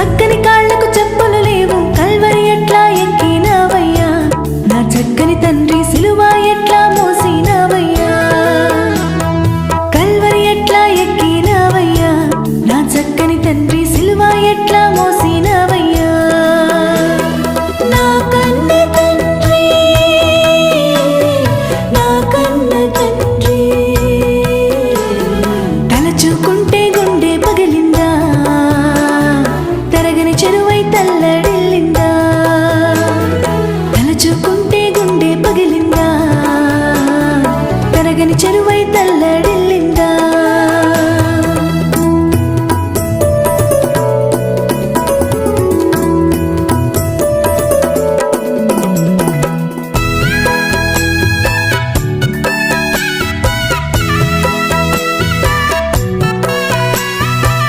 చక్కని కాళ్ళకు చెప్పులు లేవు. కల్వరి ఎట్లా ఎక్కినావయ్యా? నా చక్కని తండ్రి సిలువ ఎట్లా మోసినావయ్యా? కల్వరి ఎట్లా ఎక్కినావయ్యా? నా చక్కని తండ్రి సిలువ ఎట్లా మోసినావయ్యా? నా కన్ను తండ్రి నా కన్ను తండ్రి. తలచుకుంటే చెరువై తల్లడి